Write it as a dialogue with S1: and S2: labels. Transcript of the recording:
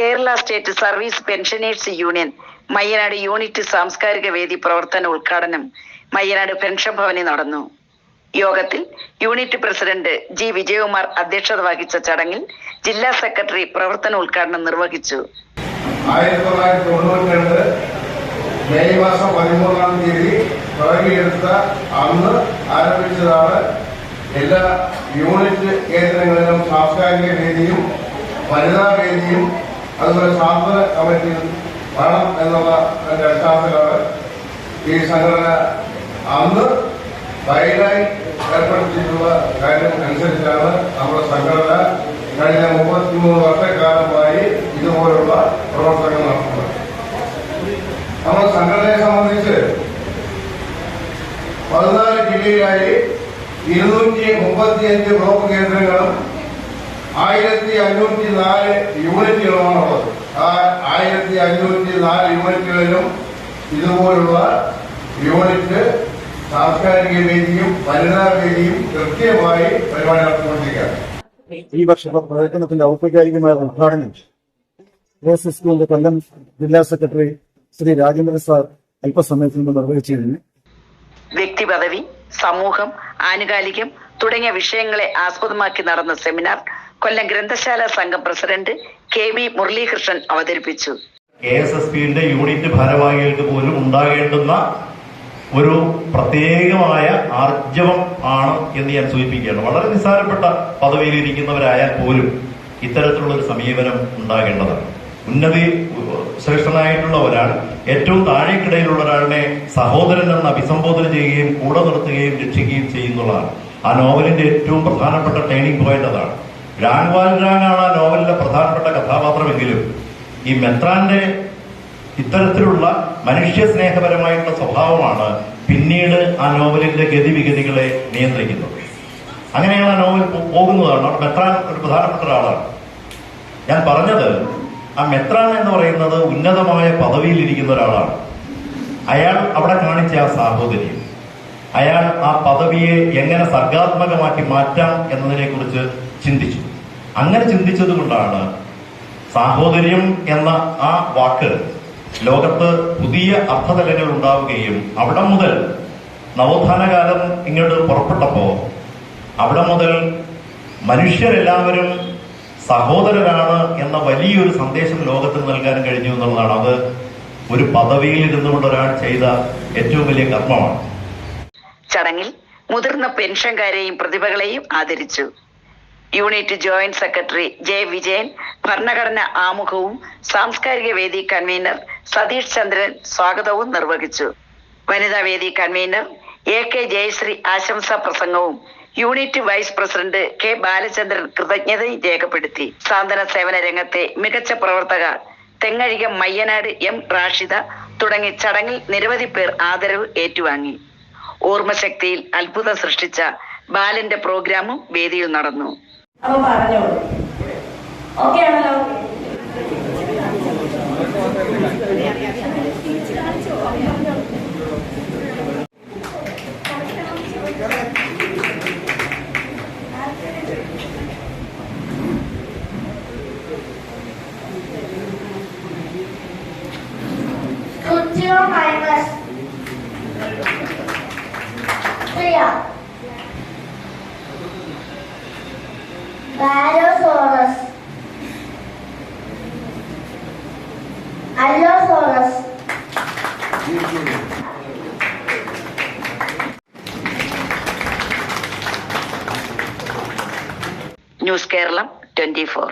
S1: Kerala state service pensioners union Mayyanad unit സാംസ്കാരിക വേദി പ്രവർത്തന ഉദ്ഘാടനം മയ്യനാട് പെൻഷൻ ഭവനിൽ നടന്നു. യോഗത്തിൽ യൂണിറ്റ് പ്രസിഡന്റ് ജി വിജയകുമാർ അധ്യക്ഷത വഹിച്ച ചടങ്ങിൽ ജില്ലാ സെക്രട്ടറി പ്രവർത്തന ഉദ്ഘാടനം നിർവഹിച്ചു.
S2: മെയ് മാസം പതിമൂന്നാം തീയതി തുടങ്ങിയെടുത്ത അന്ന് ആരംഭിച്ചതാണ് എല്ലാ യൂണിറ്റ് കേന്ദ്രങ്ങളിലും സാംസ്കാരിക വേദിയും വനിതാ വേദിയും അതുപോലെ സാന്ത്വന കമ്മിറ്റിയിൽ വേണം എന്നുള്ള അടിസ്ഥാനത്തിലാണ് ഈ സംഘടന അന്ന് ബൈലായി ഏർപ്പെടുത്തിയിട്ടുള്ള കാര്യം അനുസരിച്ചാണ് നമ്മുടെ സംഘടന കഴിഞ്ഞ മുപ്പത്തിമൂന്ന് വർഷക്കാലമായി ഇതുപോലുള്ള പ്രവർത്തനങ്ങൾ നടത്തുന്നത്. നമ്മുടെ സംഘടനയെ സംബന്ധിച്ച് പതിനാല് ജില്ലയിലായി ഇരുന്നൂറ്റി മുപ്പത്തിയഞ്ച് ബ്ലോക്ക് കേന്ദ്രങ്ങളും ആയിരത്തി അഞ്ഞൂറ്റി നാല് യൂണിറ്റുകളുമാണുള്ളത് ആ ആയിരത്തി അഞ്ഞൂറ്റി നാല് യൂണിറ്റുകളിലും ഇതുപോലുള്ള യൂണിറ്റ് സാംസ്കാരിക വേദിയും വനിതാ വേദിയും കൃത്യമായി പരിപാടി നടത്തിക്കൊണ്ടിരിക്കുകയാണ്.
S3: ഈ വർഷത്തെ പ്രവർത്തനത്തിന്റെ ഔപചാരികമായ ഉദ്ഘാടനം എസ് എസ് സ്കൂളിന്റെ കൊല്ലം ജില്ലാ സെക്രട്ടറി ശ്രീ രാജേന്ദ്രൻ സാർ അല്പസമയത്തിന് മുമ്പ് നിർവഹിച്ചിരുന്നു.
S1: വ്യക്തിപദവി സമൂഹം ആനുകാലികം തുടങ്ങിയ വിഷയങ്ങളെ ആസ്പദമാക്കി നടന്ന സെമിനാർ കൊല്ലം ഗ്രന്ഥശാല സംഘം പ്രസിഡന്റ് കെ വി മുരളീകൃഷ്ണൻ അവതരിപ്പിച്ചു.
S4: കെ എസ് എസ് പിന്റെ യൂണിറ്റ് ഭാരവാഹികൾക്ക് പോലും ഉണ്ടാകേണ്ടുന്ന ഒരു പ്രത്യേകമായ ആർജവം ആണ് എന്ന് ഞാൻ സൂചിപ്പിക്കുകയാണ്. വളരെ നിസ്സാരപ്പെട്ട പദവിയിൽ ഇരിക്കുന്നവരായാൽ പോലും ഇത്തരത്തിലുള്ള ഒരു സമീപനം ഉണ്ടാകേണ്ടതാണ്. ഉന്നതി ശ്രേഷ്ഠനായിട്ടുള്ള ഒരാൾ ഏറ്റവും താഴേക്കിടയിലുള്ള ഒരാളിനെ സഹോദരൻ എന്ന് അഭിസംബോധന ചെയ്യുകയും കൂടെ നിർത്തുകയും രക്ഷിക്കുകയും ചെയ്യുന്നതാണ്. ആ നോവലിന്റെ ഏറ്റവും പ്രധാനപ്പെട്ട ടേണിംഗ് പോയിന്റ് അതാണ്. രാങ്ങാണ് ആ നോവലിലെ പ്രധാനപ്പെട്ട കഥാപാത്രമെങ്കിലും ഈ മെത്രാന്റെ ഇത്തരത്തിലുള്ള മനുഷ്യ സ്നേഹപരമായിട്ടുള്ള സ്വഭാവമാണ് പിന്നീട് ആ നോവലിന്റെ ഗതിവിഗതികളെ നിയന്ത്രിക്കുന്നത്. അങ്ങനെയാണ് ആ നോവൽ പോകുന്നതാണ്. അവിടെ മെത്രാൻ ഒരു പ്രധാനപ്പെട്ട ഒരാളാണ്. ഞാൻ പറഞ്ഞത് ആ മെത്രാൻ എന്ന് പറയുന്നത് ഉന്നതമായ പദവിയിൽ ഇരിക്കുന്ന ഒരാളാണ്. അയാൾ അവിടെ കാണിച്ച ആ സാഹോദര്യം. അയാൾ ആ പദവിയെ എങ്ങനെ സർഗാത്മകമാക്കി മാറ്റാം എന്നതിനെ കുറിച്ച് ചിന്തിച്ചു. അങ്ങനെ ചിന്തിച്ചത് കൊണ്ടാണ് സാഹോദര്യം എന്ന ആ വാക്ക് ലോകത്ത് പുതിയ അർത്ഥതലങ്ങൾ ഉണ്ടാവുകയും അവിടെ മുതൽ നവോത്ഥാന കാലം ഇങ്ങോട്ട് പുറപ്പെട്ടപ്പോ അവിടെ മുതൽ മനുഷ്യരെല്ലാവരും സഹോദരരാണ് എന്ന വലിയൊരു സന്ദേശം ലോകത്തിന് നൽകാൻ കഴിഞ്ഞു എന്നുള്ളതാണ്. അത് ഒരു പദവിയിൽ ഇരുന്നുകൊണ്ട് ഒരാൾ ചെയ്ത ഏറ്റവും വലിയ കർമ്മമാണ്.
S1: ചടങ്ങിൽ മുതിർന്ന പെൻഷൻകാരെയും പ്രതിഭകളെയും ആദരിച്ചു. Unit joint secretary J Vijayan ഭരണഘടന ആമുഖവും സാംസ്കാരിക വേദി കൺവീനർ സതീഷ് ചന്ദ്രൻ സ്വാഗതവും നിർവഹിച്ചു. വനിതാ വേദി കൺവീനർ എ കെ ജയശ്രീ ആശംസാ പ്രസംഗവും unit vice president K Balachandran കൃതജ്ഞതയും രേഖപ്പെടുത്തി. സാന്ത്വന സേവന രംഗത്തെ മികച്ച പ്രവർത്തക തെങ്ങഴിക മയ്യനാട് എം റാഷിദ തുടങ്ങി ചടങ്ങിൽ നിരവധി പേർ ആദരവ് ഏറ്റുവാങ്ങി. ഓർമ്മശക്തിയിൽ അത്ഭുതം സൃഷ്ടിച്ച ബാലന്റെ പ്രോഗ്രാമും വേദിയിൽ നടന്നു.
S5: അപ്പൊ പറഞ്ഞോളൂ ഓക്കെ ആണല്ലോ
S6: Cultural Kindness. Priya. Barosaurus. Allosaurus.
S1: News Keralam twenty four